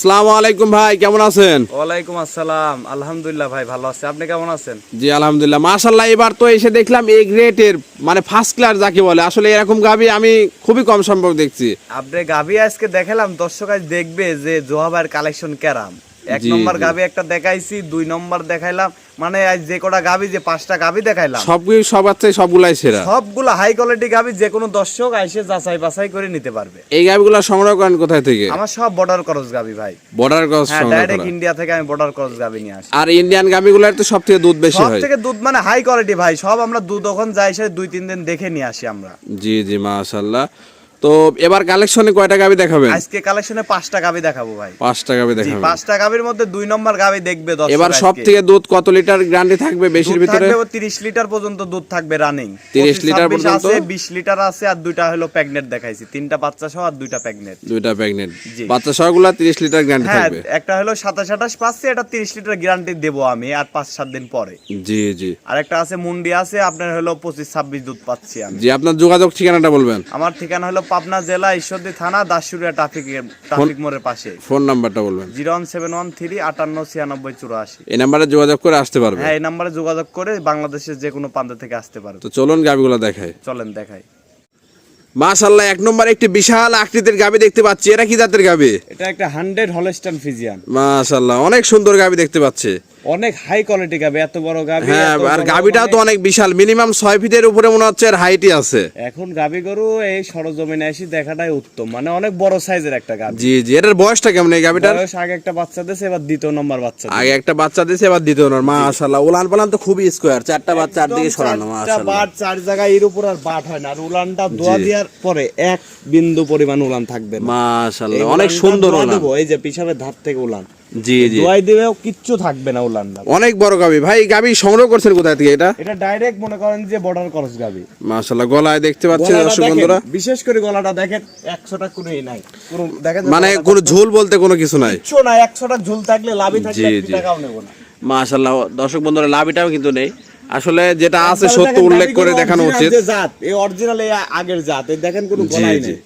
আসসালামু আলাইকুম ভাই কেমন আছেন? ওয়ালাইকুম আসসালাম। আলহামদুলিল্লাহ ভাই ভালো আছি। আপনি কেমন আছেন? জি আলহামদুলিল্লাহ। এবার তো এসে দেখলাম এ গ্রেটের মানে ফার্স্ট ক্লাস যাকে বলে। আসলে এরকম গাবি আমি খুবই কম সম্ভব দেখছি। আপনি গাবি আজকে দেখালাম দর্শক আজ দেখবে যে জোহাবার কালেকশন কেরাম। এক নম্বর। গাবি একটা দেখাইছি দুই নম্বর দেখাইলাম। মানে আজ যে কটা গাবি যে পাঁচটা গাবি দেখাইলাম। সবগুলি সবার থেকে সবগুলাই সেরা। সবগুলো হাই কোয়ালিটি গাবি যে কোনো দর্শক আইসে যাচাই বাছাই করে নিতে পারবে। এই গাবিগুলো সংগ্রহ করেন কোথায় থেকে? আমার সব বর্ডার ক্রস গাবি ভাই। বর্ডার ক্রস হ্যাঁ ডাইরেক্ট ইন্ডিয়া থেকে আমি বর্ডার ক্রস গাবি নিয়ে আসি। আর ইন্ডিয়ান গাবিগুলোর তো সব থেকে দুধ বেশি হয়। সব থেকে দুধ মানে হাই কোয়ালিটি ভাই। সব আমরা দুধ ওখান যাই সে দুই তিন দিন দেখে নিয়ে আসি আমরা। জি জি মাশাল্লাহ তো এবার কালেকশনে কয়টা গাবি দেখাবেন? আজকে কালেকশনে পাঁচটা গাবি দেখাবো ভাই। পাঁচটা গাবি জি দেখাবেন। পাঁচটা গাবির মধ্যে দুই নম্বর গাবি দেখবে দর্শক এবার সব থেকে দুধ কত লিটার গ্যারান্টি থাকবে বেশির ভিতরে? থাকবে 30 লিটার পর্যন্ত দুধ থাকবে রানিং 30 লিটার পর্যন্ত? আছে 20 লিটার আছে আর দুইটা হলো প্রেগনেন্ট দেখাইছি। তিনটা বাচ্চা সহ আর দুইটা প্যাগনেট দুইটা প্রেগনেন্ট জি। বাচ্চা সহগুলা 30 লিটার গ্যারান্টি হ্যাঁ থাকবে? একটা হলো 27 28 পাচ্ছি এটা 30 লিটার গ্যারান্টি দেবো আমি আর 5 7 দিন পরে। জি জি। আর একটা আছে মুন্ডি আছে আপনার হলো 25 26 দুধ পাচ্ছি আমি। জি আপনার যোগাযোগ ঠিকানাটা বলবেন? আমার ঠিকানা হলো পাবনা জেলা ঈশ্বরদী থানা দাসুরিয়া ট্রাফিক ট্রাফিক মোড়ের পাশে। ফোন নাম্বারটা বলবেন। Zero one seven one three আটান্ন ছিয়ানব্বই চুরাশি। এই নাম্বারে যোগাযোগ করে আসতে পারবে। হ্যাঁ এই নাম্বারে যোগাযোগ করে বাংলাদেশের যে কোনো প্রান্ত থেকে আসতে পারবে। তো চলুন গাবিগুলো দেখায় চলেন দেখাই। মাশাল্লাহ এক নম্বর একটি বিশাল আকৃতির গাবি দেখতে পাচ্ছি। এরা কি জাতের গাবি? এটা একটা হান্ড্রেড হলস্টান ফিজিয়ান মাশাল্লাহ অনেক সুন্দর গাবি দেখতে পাচ্ছি। অনেক হাই কোয়ালিটি গাবি এত বড় গাবি হ্যাঁ আর গাবিটাও তো অনেক বিশাল। মিনিমাম ছয় ফিটের উপরে মনে হচ্ছে আছে। এখন গাবি গরু এই সরজমিনে এসে দেখাটাই উত্তম। মানে অনেক বড় সাইজের একটা গাবি। জি জি এটার বয়সটা কেমন এই গাবিটার? বয়স আগে একটা বাচ্চা দিয়েছে এবার দ্বিতীয় নম্বর বাচ্চা আগে একটা বাচ্চা দিয়েছে এবার দ্বিতীয় নম্বর মাশাল্লাহ উলান পালান তো খুবই স্কোয়ার চারটা বাচ্চা আর দিকে সরানো চারটা মাশাল্লাহ বাট চার জায়গায় এর উপর আর বাট হয় না আর উলানটা দোয়া দেওয়ার পরে এক বিন্দু পরিমাণ উলান থাকবে না। মাশাল্লাহ অনেক সুন্দর উলান। এই যে পিছনের ধার থেকে উলান। জি জি। দোয়াই দিবেও কিচ্ছু থাকবে না উলানটা। অনেক বড় গাবি। ভাই গাবি সংগ্রহ করছেন কোথায় থেকে এটা? এটা ডাইরেক্ট মনে করেন যে বর্ডার ক্রস গাবি। মাশাল্লাহ গলায় দেখতে পাচ্ছেন দর্শক বন্ধুরা। বিশেষ করে গলাটা দেখেন একশোটা কোনোই নাই। কোনো দেখেন মানে গলাটা কোনো ঝোল বলতে কোনো কিছু নাই। না ঝুল থাকলে লাভই থাকলে জি, জি। টাকাও নেব না। মাশাল্লাহ দর্শক বন্ধুরা লাভিটাও কিন্তু নেই। আসলে যেটা আছে সত্য উল্লেখ করে দেখানো উচিত। জাত এই অরিজিনাল এই আগের জাত এই দেখেন কোনো গলাই নেই।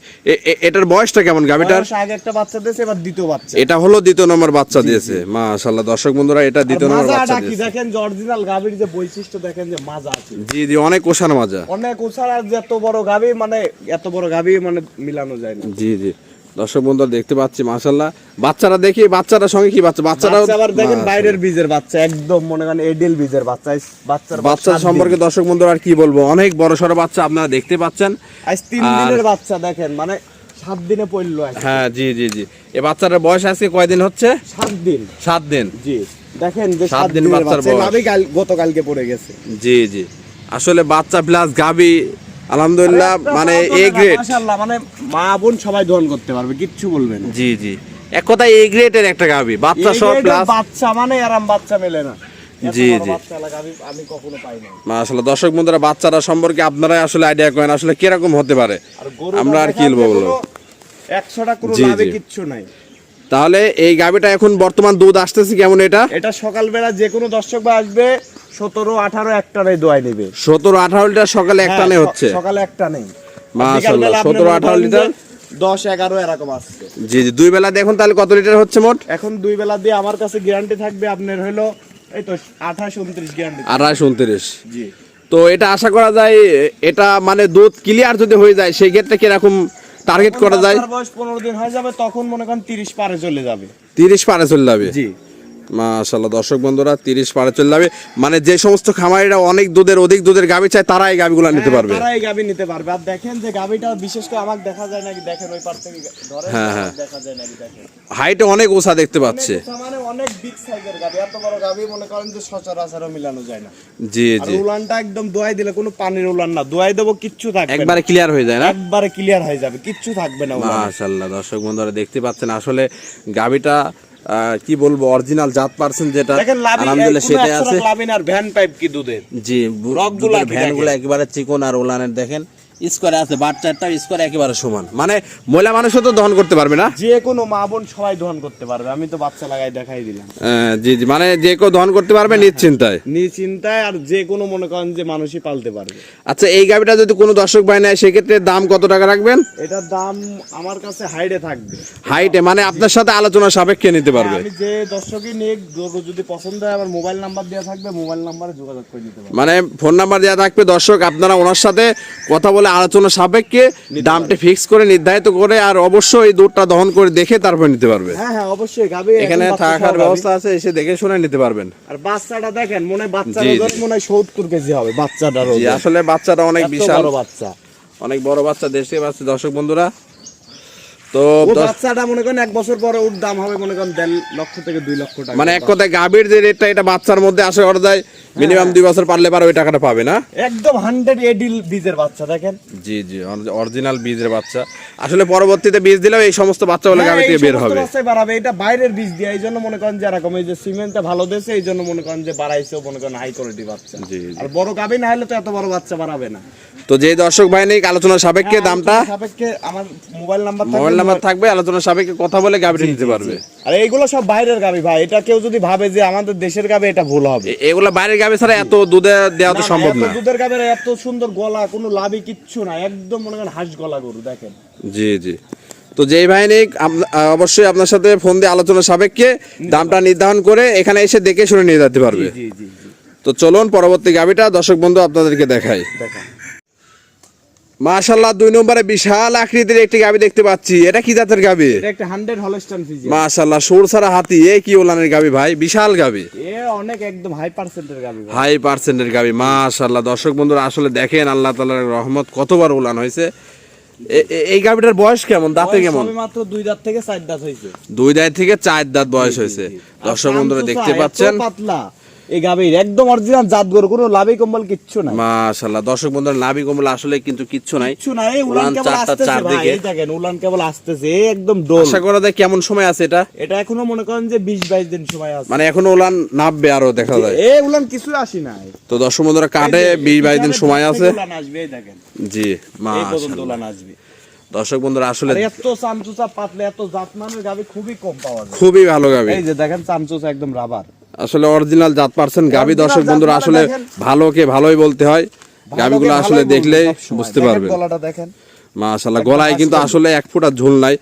এটার বয়সটা কেমন গাবিটার আগে একটা বাচ্চা দিয়েছে এবার দ্বিতীয় বাচ্চা। এটা হলো দ্বিতীয় নম্বর বাচ্চা দিয়েছে। মাশাল্লাহ দর্শক বন্ধুরা এটা দ্বিতীয় নম্বর বাচ্চা দিয়েছে। দেখেন যে অরিজিনাল গাভীর যে বৈশিষ্ট্য দেখেন যে মাজা আছে। জি জি অনেক ওষানো মাজা। অনেক উষার আর যে এত বড় গাভী মানে এত বড় গাভী মানে মিলানো যায় না। জি জি। দর্শক বন্ধুরা দেখতে পাচ্ছি মাশাল্লাহ বাচ্চারা দেখি বাচ্চাটার সঙ্গে কি বাচ্চা? বাচ্চারাও আবার দেখেন বাইরের বীজের বাচ্চা একদম মনে করেন এডেল বীজের বাচ্চা। বাচ্চার বাচ্চা সম্পর্কে দর্শক বন্ধুরা আর কি বলব? অনেক বড় সড়ো বাচ্চা আপনারা দেখতে পাচ্ছেন। আজ তিন দিনের বাচ্চা দেখেন মানে সাত দিনে পড়ল হ্যাঁ জি জি জি। এই বাচ্চাটার বয়স আজকে কয়দিন হচ্ছে? সাত দিন। সাত দিন। জি দেখেন যে সাত দিন বাচ্চার বাচ্চা। বয়স। গতকালকে পড়ে গেছে। জি জি। আসলে বাচ্চা প্লাস গাবি আলহামদুলিল্লাহ মানে এ গ্রেড মাশাআল্লাহ মানে মা বোন সবাই দহন করতে পারবে কিচ্ছু বলবে না। জি জি। এক কথায় এ গ্রেডের একটা গাবি বাচ্চা সব প্লাস বাচ্চা মানে আরাম বাচ্চা মেলে না। জি, জি। আমি কখনো পাই দর্শক বন্ধুরা বাচ্চারা সম্পর্কে আপনারাই আসলে আইডিয়া করেন আসলে কীরকম হতে পারে। আমরা আর কি বলব? বলব একশোটা কোনো লাভে কিচ্ছু নাই। তাহলে এই গাবিটা এখন বর্তমান দুধ আসতেছে কেমন এটা? এটা সকালবেলা যে কোনো দর্শক বা আসবে সতেরো আঠারো একটারে দোয়াই নেবে। সতেরো আঠারো লিটার সকালে একটানে হ্যাঁ, হচ্ছে? সকালে একটা নেই। মাশাআল্লাহ, বিকালবেলা 17 18 লিটার? দশ এগারো এরকম আসছে। জি জি দুই বেলা দেখুন তাহলে কত লিটার হচ্ছে মোট? এখন দুই বেলা দিয়ে আমার কাছে গ্যারান্টি থাকবে আপনার হলো এই তো আঠাশ উনত্রিশ গ্যারান্টি আড়াইশ উনত্রিশ। জি। তো এটা আশা করা যায় এটা মানে দুধ ক্লিয়ার যদি হয়ে যায় সেই ক্ষেত্রে কীরকম টার্গেট করা যায়? বয়স পনেরো দিন হয়ে যাবে তখন মনে করেন তিরিশ পারে চলে যাবে। তিরিশ পারে চলে যাবে? জি। মাশাল্লাহ দর্শক বন্ধুরা তিরিশ পারে চলে যাবে। মানে যে সমস্ত খামারিরা অনেক দুধের অধিক দুধের গাবি চায় তারা এই গাবিগুলো নিতে হ্যাঁ, পারবে। তারা এই গাবি নিতে পারবে। আর দেখেন যে গাবিটা বিশেষ করে আমাকে দেখা যায় নাকি দেখেন ওই পার থেকে ধরেন হ্যাঁ, হ্যাঁ। দেখা যায় নাকি দেখেন। হাইটে অনেক ওষা দেখতে পাচ্ছে। মানে অনেক বিগ সাইজের গাবি এত বড় গাবি মনে করেন যে সচরাচরও মিলানো যায় না। জি আর জি। উলানটা একদম দোয়াই দিলে কোনো পানির উলান না। দোয়াই দেবো কিচ্ছু থাকবে না। একবারে ক্লিয়ার হয়ে যায় না? একবারে ক্লিয়ার হয়ে যাবে কিচ্ছু থাকবে না। মাশাল্লাহ দর্শক বন্ধুরা দেখতে পাচ্ছেন আসলে গাবিটা আহ, কি বলব অরিজিনাল জাত পারছেন যেটা। আলহামদুলিল্লাহ সেটাই আছে। আর ভ্যান পাইপ কি দুধের? জি ভ্যানগুলো কি ভ্যানগুলো একেবারে চিকন আর ওলানের দেখেন। স্কোয়ারে আছে বাচ্চাটা স্কোয়ার একেবারে সমান। মানে মহিলা মানুষও তো দহন করতে পারবে না? যে কোনো মা বোন সবাই দহন করতে পারবে আমি তো বাচ্চা লাগাই দেখাই দিলাম। জি জি মানে যে কেউ দহন করতে পারবে নিশ্চিন্তায়। নিশ্চিন্তায় আর যে কোনো মনে করেন যে মানুষই পালতে পারবে। আচ্ছা এই গাবিটা যদি কোনো দর্শক ভাই নেয় সেক্ষেত্রে দাম কত টাকা রাখবেন? এটার দাম আমার কাছে হাইডে থাকবে। হাইটে মানে আপনার সাথে আলোচনা সাপেক্ষে নিতে পারবে। আমি যে দর্শকই নিয়ে যদি পছন্দ হয় আমার মোবাইল নাম্বার দেওয়া থাকবে মোবাইল নাম্বারে যোগাযোগ করে নিতে পারবে। মানে ফোন নাম্বার দেওয়া থাকবে দর্শক আপনারা ওনার সাথে কথা বলে আলোচনা সাপেক্ষে দামটা ফিক্স করে নির্ধারিত করে আর অবশ্যই এই দুধটা দহন করে দেখে তারপর নিতে পারবে। হ্যাঁ হ্যাঁ অবশ্যই। গাবে এখানে থাকার ব্যবস্থা আছে এসে দেখে শুনে নিতে পারবেন। আর বাচ্চাটা দেখেন মনে বাচ্চা মনে হয় সত্তর কেজি হবে বাচ্চাটা জি আসলে বাচ্চাটা অনেক বিশাল। বড় বাচ্চা। অনেক বড় বাচ্চা দেশে বাচ্চা দর্শক বন্ধুরা। তো বাচ্চাটা মনে করেন এক বছর পরে ওর দাম হবে মনে করেন দেড় লক্ষ থেকে দুই লক্ষ টাকা। মানে এক কথায় গাভীর যে রেটটা এটা বাচ্চার মধ্যে আসে করা যায় মিনিমাম দুই বছর পারলে পারে ওই টাকাটা পাবে না? একদম হান্ড্রেড এডিল বীজের বাচ্চা দেখেন। জি জি অরিজিনাল বীজের বাচ্চা। আসলে পরবর্তীতে বীজ দিলেও এই সমস্ত বাচ্চাগুলো হ্যাঁ, গাভী থেকে বের হবে। বাড়াবে এটা বাইরের বীজ দিয়ে এই জন্য মনে করেন যে এরকম এই যে সিমেন্টটা ভালো দিয়েছে এই জন্য মনে করেন যে বাড়াইছেও মনে করেন হাই কোয়ালিটি বাচ্চা। আর বড় গাবি না হলে তো এত বড় বাচ্চা বাড়াবে না। তো যে দর্শক ভাই নেই আলোচনা সাপেক্ষে দামটা? সাপেক্ষে আমার মোবাইল নাম্বার মোবাইল নাম্বার থাকবে আলোচনা সাপেক্ষে কথা বলে গাভীটা নিতে পারবে। আর এইগুলো সব বাইরের গাবি ভাই এটা কেউ যদি ভাবে যে আমাদের দেশের গাবে এটা ভুল হবে। এগুলো বাইরের গাভী ছাড়া এত দুধে দেওয়া তো সম্ভব না। দুধের গাবের এত সুন্দর গলা কোনো লাভই কিচ্ছু না। একদম মনে করেন হাঁস গলা গরু দেখেন। জি জি। তো যেই ভাই নেই অবশ্যই আপনার সাথে ফোন দিয়ে আলোচনা সাপেক্ষে দামটা নির্ধারণ করে এখানে এসে দেখে শুনে নিয়ে যেতে পারবে। তো চলুন পরবর্তী গাবিটা দর্শক বন্ধু আপনাদেরকে দেখাই। দেখেন। মাশাল্লাহ দুই নম্বরে বিশাল আকৃতির একটি গাবি দেখতে পাচ্ছি। এটা কি জাতের গাবি? এটা একটা মাশাল্লাহ হাতি এ কি ওলানের গাবি ভাই? বিশাল গাবি। এ অনেক একদম হাই পার্সেন্টের গাবি হাই পার্সেন্টের গাবি মাশাল্লাহ দর্শক বন্ধুরা আসলে দেখেন আল্লাহ তালার রহমত কতবার উলান হয়েছে। এই গাবিটার বয়স কেমন? দাঁতে কেমন? মাত্র দুই দাঁত থেকে চার দাঁত হয়েছে। দুই দাঁত থেকে চার দাঁত বয়স হয়েছে। দর্শক বন্ধুরা দেখতে পাচ্ছেন? পাতলা। এই গাবির একদম অরিজিনাল জাত গরু কোনো লাভই কম্বল কিচ্ছু নাই। মাশাল্লাহ দর্শক বন্ধুরা নাভি কমলা আসলে কিন্তু কিচ্ছু নাই। কিচ্ছু নাই উলান কেবল আসতেছে ভাই দেখেন উলান কেবল আসতেছে একদম ডোল আশা করা যায় কেমন সময় আছে এটা? এটা এখনও মনে করেন যে বিশ বাইশ দিন সময় আছে। মানে এখনও উলান নামবে আরও দেখা যায়। এই উলান কিছু আসি নাই। তো দর্শক বন্ধুরা কাটে বিশ বাইশ দিন সময় আছে। উলান আসবে দেখেন। জি পর্যন্ত উলান আসবে। দর্শক বন্ধুরা আসলে এত চামচুচা পাতলে এত জাতমানের গাবি খুবই কম পাওয়া যায়। খুবই ভালো গাবি এই যে দেখেন চামচুচা একদম রাবার। আসলে অরিজিনাল জাত পারছেন গাবি দর্শক বন্ধুরা মানে আসলে। ভালোকে ভালোই বলতে হয়। গাবিগুলো আসলে দেখলে বুঝতে পারবে পারবেন। গলাটা দেখেন। গলায় কিন্তু আসলে এক ফুটা ঝুল নাই।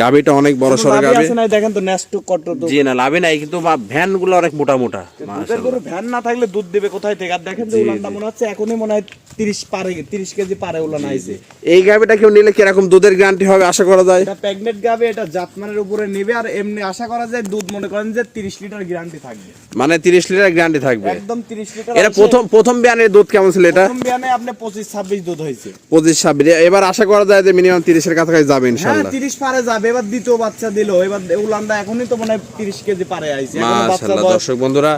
গাবিটা অনেক বড় লাভই গাবি দেখেন তো কত তো জি না লাভে নাই কিন্তু ভ্যানগুলো অনেক মোটা মোটা দুধের গরু ভ্যান না থাকলে দুধ দেবে কোথায় থেকে? আর দেখেন যে উলানটা মনে হচ্ছে এখনই মনে হয় তিরিশ পারে তিরিশ কেজি পারে উলান আইছে। এই গাবিটা কেউ নিলে কীরকম দুধের গ্যারান্টি হবে আশা করা যায়? এটা গাবে এটা জাতমানের উপরে নেবে আর এমনি আশা করা যায় দুধ মনে করেন যে তিরিশ লিটার গ্যারান্টি থাকবে। মানে তিরিশ লিটার গ্যারান্টি থাকবে। একদম তিরিশ লিটার এটা প্রথম প্রথম বিয়ানের দুধ কেমন ছিল এটা? প্রথম বিয়ানে আপনি পঁচিশ ছাব্বিশ দুধ হয়েছে। পঁচিশ ছাব্বিশ। এবার আশা করা যায় যে মিনিমাম তিরিশের কাছাকাছি যাবে হ্যাঁ ইনশাল্লাহ তিরিশ পারে যাবে এবার দ্বিতীয় বাচ্চা দিল এবার উলানটা এখনই তো মনে হয় তিরিশ কেজি পারে আইছে মাশাল্লাহ দর্শক বন্ধুরা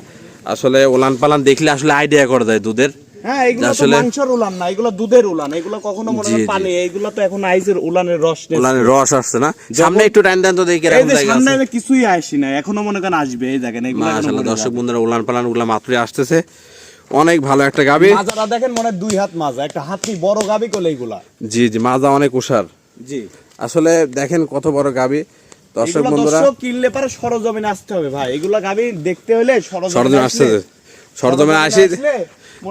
আসলে ওলান পালান দেখলে আসলে আইডিয়া করা যায় দুধের। হ্যাঁ এগুলো তো মাংসর উলান না এগুলো দুধের উলান এগুলো কখনো মনে হয় পানি এগুলো তো এখন উলানের রস নেই। ওলানের রস আসছে না? সামনে একটু টাইম দেন তো দেখি জায়গা আছে। কিছুই আসি না এখনও মনে করেন আসবে এই দেখেন এগুলো দর্শক বন্ধুরা উলান পালানগুলা মাত্রই আসতেছে। অনেক ভালো একটা গাবি। মাজাটা দেখেন মনে দুই হাত মাজা একটা হাতি বড় গাবি কোলে এগুলা জি জি মাজা অনেক উষার জি। আসলে দেখেন কত বড় গাবি। দর্শক বন্ধুরা দর্শক কিনলে পারে সরজমিনে আসতে হবে ভাই। এগুলা গাবি দেখতে হলে সরজমে সরজমিনে আসছে আসলে সরজমে আসি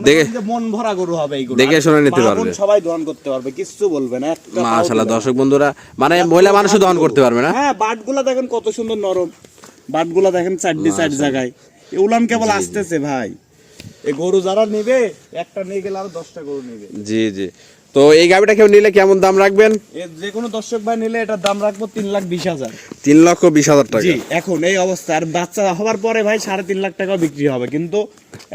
দেখে- মন ভরা গরু হবে এইগুলো দেখে শুনে নিতে পারবে। সবাই দহন করতে পারবে কিচ্ছু বলবে না। না। দর্শক বন্ধুরা মানে মহিলা মানুষও দহন করতে পারবে না? হ্যাঁ বাটগুলা দেখেন কত সুন্দর নরম। বাটগুলা দেখেন চারটি চার জায়গায়। উলান কেবল আসতেছে ভাই। এই গরু যারা নেবে একটা নিয়ে গেলে আরও দশটা গরু নেবে। জি জি। তো এই গাবিটা কেউ নিলে কেমন দাম রাখবেন? যে কোনো দর্শক ভাই নিলে এটার দাম রাখব তিন লাখ বিশ হাজার। তিন লক্ষ বিশ হাজার টাকা। এখন এই অবস্থা। আর বাচ্চা হওয়ার পরে ভাই সাড়ে তিন লাখ টাকা বিক্রি হবে কিন্তু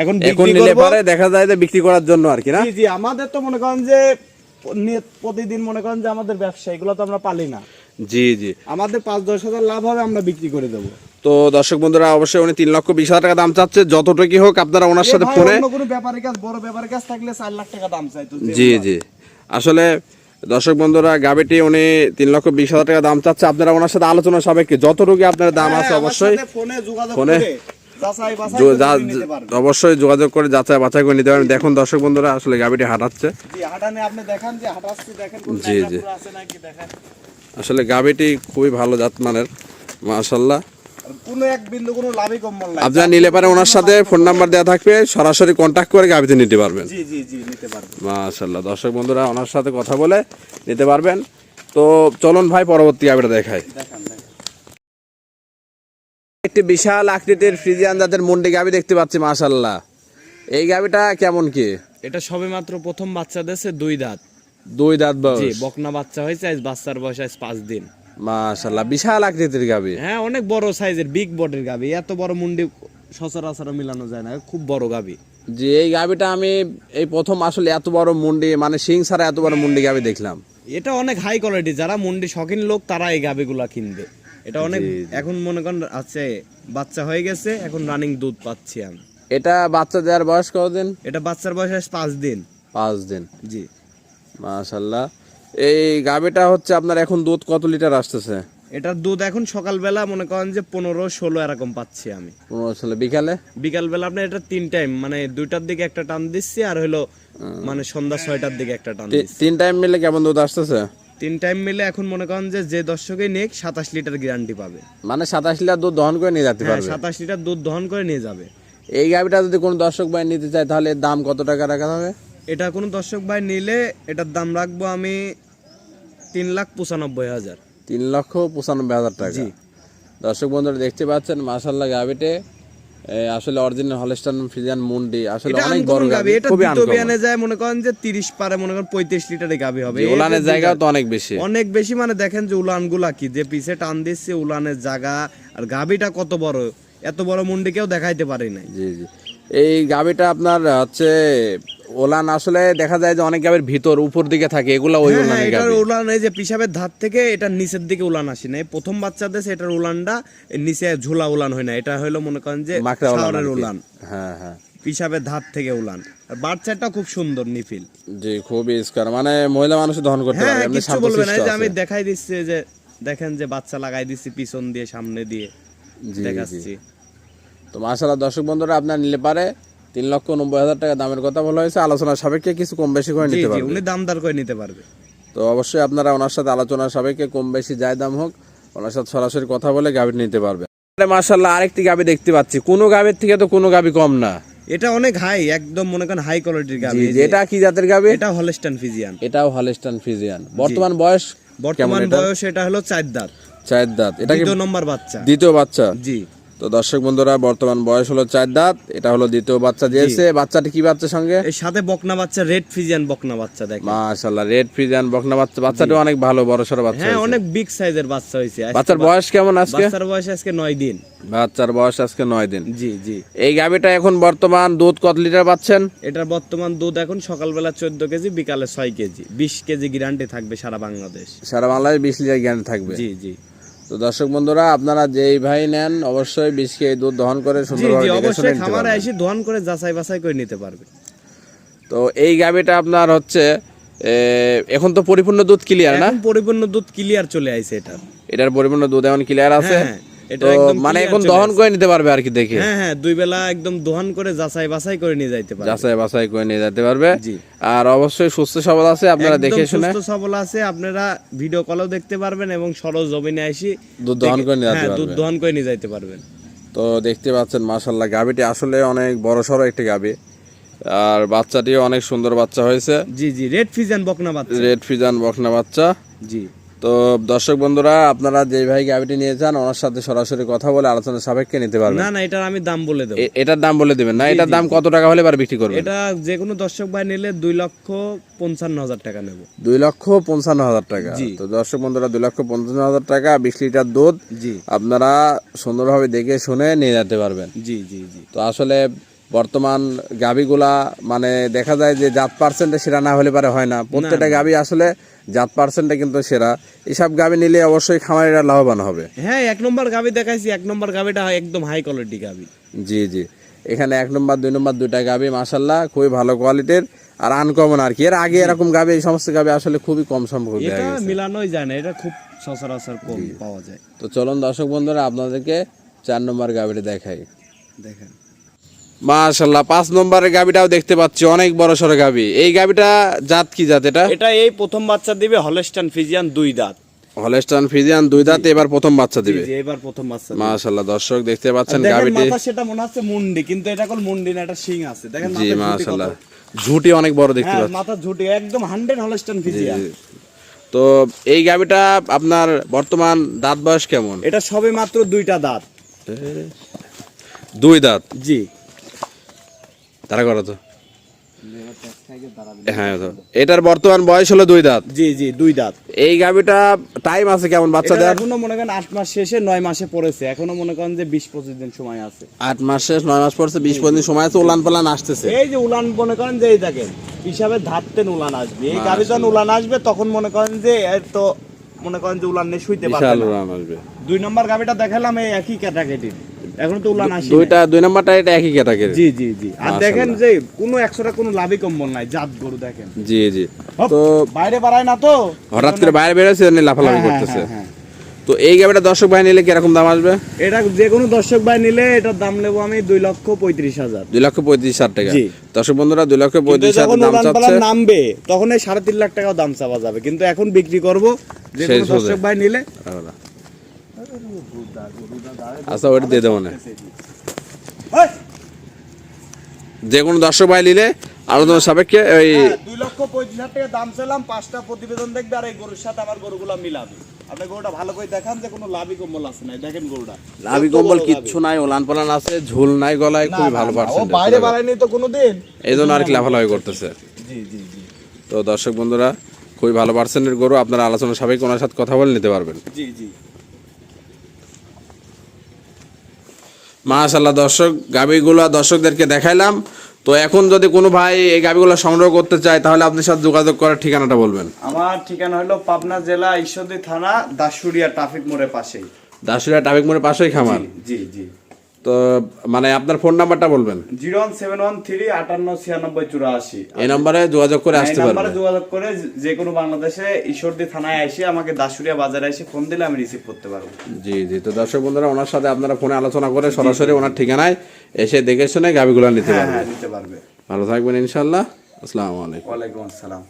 এখন এখন বিক্রি নিলে পরে দেখা যায় যে বিক্রি করার জন্য আর কি না? জি আমাদের তো মনে করেন যে প্রতিদিন মনে করেন যে আমাদের ব্যবসা এগুলো তো আমরা পালি না। জি জি। আমাদের পাঁচ দশ হাজার লাভ হবে আমরা বিক্রি করে দেবো। তো দর্শক বন্ধুরা অবশ্যই উনি তিন লক্ষ বিশ হাজার টাকা দাম চাচ্ছে যতটুকু হোক আপনারা ওনার সাথে ফোনে কোনো ব্যাপারের কাজ বড় ব্যাপারের কাজ থাকলে চার লাখ টাকা দাম চাইতো জি জি। আসলে দর্শক বন্ধুরা গাবিটি উনি তিন লক্ষ বিশ হাজার টাকা দাম চাচ্ছে আপনারা ওনার সাথে আলোচনা সাপেক্ষে যতটুকু আপনার দাম হ্যাঁ, আছে অবশ্যই ফোনে। অবশ্যই যোগাযোগ করে যাচাই বাছাই করে নিতে পারেন দেখুন দর্শক বন্ধুরা আসলে গাবিটি হাঁটাচ্ছে। জি জি, আসলে গাবিটি খুবই ভালো জাত মানের মাশাল্লাহ আর কোনো এক বিন্দু কোনো লাভই আপনারা নিলে পারে ওনার সাথে ফোন নাম্বার দেওয়া থাকবে সরাসরি কন্ট্যাক্ট করে গাবিতে নিতে পারবেন। জি জি জি নিতে পারবেন। মাশাল্লাহ দর্শক বন্ধুরা ওনার সাথে কথা বলে নিতে পারবেন। তো চলুন ভাই পরবর্তী গাবিটা দেখাই। দেখান দেখান একটি বিশাল আকৃতির ফ্রিজিয়ান জাতের মুন্ডি গাবি দেখতে পাচ্ছি মাশাল্লাহ এই গাবিটা কেমন কি? এটা সবে মাত্র প্রথম বাচ্চা দেশে দুই দাঁত। দুই দাঁত জি বয়স বকনা বাচ্চা হয়েছে আজ বাচ্চার বয়স আজ পাঁচ দিন। মাশাল্লাহ বিশাল আকৃতির গাবি। হ্যাঁ অনেক বড় সাইজের বিগ বডির গাবি। এত বড় মুন্ডি সচরাচর মিলানো যায় না খুব বড় গাবি। যে এই গাবিটা আমি এই প্রথম আসলে এত বড় মুন্ডি মানে সিং ছাড়া এত বড় মুন্ডি গাবি দেখলাম। এটা অনেক হাই কোয়ালিটি যারা মুন্ডি শখিন লোক তারা এই গাবিগুলা কিনবে। এটা অনেক এখন মনে করেন আছে বাচ্চা হয়ে গেছে এখন রানিং দুধ পাচ্ছি আমি। এটা বাচ্চা দেওয়ার বয়স কতদিন? এটা বাচ্চার বয়স আজ পাঁচ দিন। পাঁচ দিন। জি। মাশাল্লাহ এই গাবিটা হচ্ছে আপনার এখন দুধ কত লিটার আসতেছে? এটার দুধ এখন সকালবেলা মনে করেন যে পনেরো ষোলো এরকম পাচ্ছি আমি। পনেরো ষোলো বিকালে? বিকালবেলা আপনার এটা তিন টাইম মানে দুইটার দিকে একটা টান দিচ্ছি আর হলো মানে সন্ধ্যা ছয়টার দিকে একটা টান তিন টাইম মিলে কেমন দুধ আসতেছে? তিন টাইম মিলে এখন মনে করেন যে যে দর্শকেই নেক সাতাশ লিটার গ্যারান্টি পাবে। মানে সাতাশ লিটার দুধ দহন করে নিয়ে যেতে হ্যাঁ পারবে? সাতাশ লিটার দুধ দহন করে নিয়ে যাবে। এই গাবিটা যদি কোনো দর্শক ভাই নিতে চায় তাহলে দাম কত টাকা রাখা হবে এটা কোনো দর্শক ভাই নিলে এটার দাম রাখব আমি তিন লাখ পঁচানব্বই হাজার। তিন লক্ষ পঁচানব্বই হাজার টাকা। জি। দর্শক বন্ধুরা দেখতে পাচ্ছেন মাশাল্লাহ গাবিটে আসলে অরিজিনাল হলস্টান ফ্রিজিয়ান মুন্ডি আসলে অনেক বড় গাবি এটা বিয়ানে যায় মনে করেন যে তিরিশ পারে মনে করেন পঁয়ত্রিশ লিটারে গাবি হবে। জি, এই ওলানের যে জায়গাও তো অনেক বেশি। অনেক বেশি মানে দেখেন যে উলানগুলা কি যে পিছে টান দিচ্ছে উলানের জায়গা আর গাবিটা কত বড় এত বড় মুন্ডি কেউ দেখাইতে পারে নাই। জি জি। এই গাবিটা আপনার হচ্ছে ওলান আসলে দেখা যায় যে অনেক গাবির ভিতর উপর দিকে থাকে এগুলা ওই হ্যাঁ, হ্যাঁ, ওলানের এটার উলান এই যে পিসাবের ধার থেকে এটার নিচের দিকে উলান আসে না। প্রথম বাচ্চা দেশে এটার উলানটা এর নিচে ঝোলা উলান হয় না। এটা হলো মনে করেন যে মাকড়া ওলান হ্যাঁ হ্যাঁ। পিসাবের ধার থেকে উলান আর বাচ্চাটা খুব সুন্দর নিফিল জি খুবই স্কার মানে মহিলা মানুষ দহন করতে হ্যাঁ পারবে এমনি কিছু বলবে না। এই যে আমি দেখাই দিচ্ছি যে দেখেন যে বাচ্চা লাগাই দিচ্ছি পিছন দিয়ে সামনে দিয়ে। দেখাচ্ছি। তো মাশাআল্লাহ দর্শক বন্ধুরা আপনার নিলে পারে তিন লক্ষ নব্বই হাজার টাকা দামের কথা বলা হয়েছে। আলোচনার সাপেক্ষে কিছু কম বেশি করে নিতে পারবে। উনি দাম দামদার করে নিতে পারবে। তো অবশ্যই আপনারা ওনার সাথে আলোচনার সাপেক্ষে কম বেশি যাই দাম হোক ওনার সাথে সরাসরি কথা বলে গাভি নিতে পারবে। মাশাল্লাহ আরেকটি গাভি দেখতে পাচ্ছি। কোনো গাভির থেকে তো কোনো গাভি কম না। এটা অনেক হাই একদম মনে করেন হাই কোয়ালিটির যে- এটা কি জাতের গাভি? এটা হলস্টান ফিজিয়ান এটাও হলস্টান ফিজিয়ান বর্তমান বয়স বর্তমান এটা? বয়স এটা হলো চার দাঁত। চার দাঁত। এটা কি দ্বিতীয় নম্বর বাচ্চা। দ্বিতীয় বাচ্চা? জি। তো দর্শক বন্ধুরা বর্তমান বয়স হলো চার দাঁত। এটা হলো দ্বিতীয় বাচ্চা দিয়েছে। বাচ্চাটি কি বাচ্চার সঙ্গে? এর সাথে বকনা বাচ্চা রেড ফিজিয়ান বকনা বাচ্চা দেখেন। মাশাল্লাহ রেড ফ্রিজান বকনা বাচ্চা। বাচ্চাটি অনেক ভালো বড় সড়ো বাচ্চা হ্যাঁ অনেক বিগ সাইজের বাচ্চা হয়েছে। বাচ্চার বয়স কেমন আজকে? বাচ্চার বয়স আজকে নয় দিন। বাচ্চার বয়স আজকে নয় দিন। জি জি। এই গাভিটা এখন বর্তমান দুধ কত লিটার পাচ্ছেন? এটার বর্তমান দুধ এখন সকালবেলা চোদ্দ কেজি বিকালে ছয় কেজি। বিশ কেজি গ্যারান্টি থাকবে সারা বাংলাদেশ। সারা বাংলায় বিশ লিটার জ্ঞান থাকবে। জি জি। তো দর্শক বন্ধুরা আপনারা যেই ভাই নেন অবশ্যই বিশ এই দুধ দহন করে সুন্দরভাবে অবশ্যই খামারে এসে দহন করে যাচাই বাছাই করে নিতে পারবে তো এই গাভিটা আপনার হচ্ছে এখন তো পরিপূর্ণ দুধ ক্লিয়ার না? পরিপূর্ণ দুধ ক্লিয়ার চলে আইছে এটা এটার পরিপূর্ণ দুধ এখন ক্লিয়ার আছে? হ্যাঁ, একদম মানে এখন দহন করে নিতে পারবে আর কি দেখে। হ্যাঁ হ্যাঁ দুই বেলা একদম দোহান করে যাচাই বাছাই করে নিয়ে যাইতে পারবে। যাচাই বাছাই করে নিয়ে যেতে পারবে। জি। আর অবশ্যই সুস্থ সবল আছে আপনারা দেখে শুনে। সুস্থ সবল আছে আপনারা ভিডিও কলেও দেখতে পারবেন এবং সরল জমিনে আসি দুধ দহন করে নিয়ে যেতে হ্যাঁ দুধ দহন করে নিয়ে যাইতে পারবেন। তো দেখতে পাচ্ছেন মাশাল্লাহ গাভিটি আসলে অনেক বড় সড়ো একটি গাভি। আর বাচ্চাটিও অনেক সুন্দর বাচ্চা হয়েছে। জি জি রেড ফিজান বকনা বাচ্চা। রেড ফিজান বকনা বাচ্চা। জি। তো দর্শক বন্ধুরা আপনারা যে ভাই গাভিটি নিয়ে যান ওনার সাথে সরাসরি কথা বলে আলোচনা সাপেক্ষে নিতে পারবেন। না না এটার আমি দাম বলে দেবো। এটার দাম বলে দিবেন না এটার দাম কত টাকা হলে এবার বিক্রি করবেন? এটা যে কোনো দর্শক ভাই নিলে দুই লক্ষ পঞ্চান্ন হাজার টাকা নেব। দুই লক্ষ পঞ্চান্ন হাজার টাকা। তো দর্শক বন্ধুরা দুই লক্ষ পঞ্চান্ন হাজার টাকা বিশ লিটার দুধ জি। আপনারা সুন্দরভাবে দেখে শুনে নিয়ে যেতে পারবেন। জি জি জি। তো আসলে বর্তমান গাবিগুলা মানে দেখা যায় যে জাত পার্সেন্টে সেরা না হলে পারে হয় না। প্রত্যেকটা গাবি আসলে জাত পার্সেন্টে কিন্তু সেরা। এসব গাবি নিলে অবশ্যই খামারিরা লাভবান হবে। হ্যাঁ এক নম্বর গাবি দেখাইছি এক নম্বর গাবিটা একদম হাই কোয়ালিটি গাবি। জি জি। এখানে এক নম্বর দুই নম্বর দুইটা গাবি মাসাল্লাহ খুবই ভালো কোয়ালিটির আর আনকমন আর কি। এর আগে এরকম গাবি এই সমস্ত গাবি আসলে খুবই কম সম্ভব এটা মিলানোই যায় না এটা খুব সচরাচর কম পাওয়া যায়। তো চলুন দর্শক বন্ধুরা আপনাদেরকে চার নম্বর গাবিটা দেখাই। দেখেন। মাশাল্লাহ পাঁচ নম্বরের গাবিটাও দেখতে পাচ্ছি অনেক বড় সড়ো গাবি। এই গাবিটা জাত কি জাত এটা? এটা এই প্রথম বাচ্চা দিবে হলস্টান ফিজিয়ান দুই দাঁত। হলেস্টান ফিজিয়ান দুই দাঁত এবার প্রথম বাচ্চা দিবে। এবার প্রথম বাচ্চা দর্শক দেখতে পাচ্ছেন গাবিটি। মাথা সেটা মনে হচ্ছে মুন্ডি কিন্তু এটা কল মুন্ডি না এটা শিং আছে। দেখেন জি ঝুঁটি অনেক বড় দেখতে হ্যাঁ পাচ্ছি। মাথা ঝুটি একদম হান্ড্রেড হলস্টান ফিজিয়ান। তো এই গাবিটা আপনার বর্তমান দাঁত বয়স কেমন? এটা সবে মাত্র দুইটা দাঁত। দুই দাঁত? জি। তারা করো তো। হ্যাঁ তো। এটার বর্তমান বয়স হলো দুই দাঁত। জি জি দুই দাঁত। এই গাবিটা টাইম আছে কেমন? বাচ্চা দেওয়ার? এখনও মনে করেন আট মাস শেষে নয় মাসে পড়েছে। এখনও মনে করেন যে বিশ পঁচিশ দিন সময় আছে। আট মাস শেষ নয় মাস পড়ছে বিশ পঁচিশ সময় আছে উলান পালান আসতেছে। এই যে উলান মনে করেন যে এই দেখেন হিসাবে ধারতেন উলান আসবে। এই গাড়ি যখন উলান আসবে তখন মনে করেন যে এর তো মনে করেন যে উলান নিয়ে শুইতে পারবে উলান আসবে। দুই নম্বর গাড়িটা দেখালাম এই একই ক্যাটাগরির এখন তো উলান আসি দুইটা দুই নাম্বারটা এটা একই ক্যাটাগরি জি জি জি। আর দেখেন যে কোনো কোনো লাভই কম্বল নাই জাত গরু দেখেন। জি জি। তো বাইরে বাড়ায় না তো? হঠাৎ করে বাইরে লাফালাফি হ্যাঁ, হ্যাঁ, করতেছে। হ্যাঁ। তো এই গাবিটা দর্শক ভাই নিলে কীরকম দাম আসবে? এটা যে কোনো দর্শক ভাই নিলে এটার দাম নেব আমি দুই লক্ষ পঁয়ত্রিশ হাজার। দুই লক্ষ পঁয়ত্রিশ হাজার টাকা। দর্শক বন্ধুরা দুই লক্ষ পঁয়ত্রিশ হাজার দাম চাচ্ছে। নামবে তখন এই সাড়ে তিন লাখ টাকাও দাম চাওয়া যাবে। কিন্তু এখন বিক্রি করব যে কোনো দর্শক ভাই নিলে। আচ্ছা ওটা দিয়ে দেবো না যে কোনো দর্শক ভাই নিলে আলোচনা সাপেক্ষে ওই হ্যাঁ, দুই লক্ষ পঁয়ত্রিশ হাজার টাকা দাম চাইলাম পাঁচটা প্রতিবেদন দেখবে আর এই গরুর সাথে আমার গরুগুলা মিলাবে। আপনি গরুটা ভালো করে দেখান যে কোনো লাভই কম্বল আছে না দেখেন গরুটা। লাভি কম্বল কিচ্ছু নাই ওলান পালান আছে ঝুল নাই গলায় খুবই ভালো পার্সেন্ট বাইরে বাড়ায়নি তো কোনোদিন। এই জন্য আর কি করতেছে। জি জি জি। তো দর্শক বন্ধুরা খুবই ভালো পার্সেন্টের গরু আপনারা আলোচনা সাপেক্ষে ওনার সাথে কথা বলে নিতে পারবেন। জি জি। মাশাল্লাহ দর্শক গাবিগুলা দর্শকদেরকে দেখাইলাম। তো এখন যদি কোনো ভাই এই গাবিগুলো সংগ্রহ করতে চায় তাহলে আপনার সাথে যোগাযোগ করার ঠিকানাটা বলবেন। আমার ঠিকানা হলো পাবনা জেলা ঈশ্বরদী থানা দাসুরিয়া ট্রাফিক মোড়ের পাশেই। দাসুরিয়া ট্রাফিক মোড়ের পাশেই খামার? জি জি। তো মানে আপনার ফোন নাম্বারটা বলবেন? Zero one seven one three আটান্ন ছিয়ানব্বই চুরাশি। এই নম্বরে যোগাযোগ করে এই আসতে নাম্বারে পারবেন যোগাযোগ করে যে কোনো বাংলাদেশে ঈশ্বরদী থানায় এসে আমাকে দাসুরিয়া বাজারে এসে ফোন দিলে আমি রিসিভ করতে পারব। জি জি। তো দর্শক বন্ধুরা ওনার সাথে আপনারা ফোনে আলোচনা করে সরাসরি ওনার ঠিকানায় এসে দেখে শুনে গাবিগুলো নিতে হ্যাঁ পারবেন হ্যাঁ নিতে পারবে। ভালো থাকবেন ইনশাল্লাহ আসসালামু আলাইকুম। ওয়ালাইকুম আসসালাম।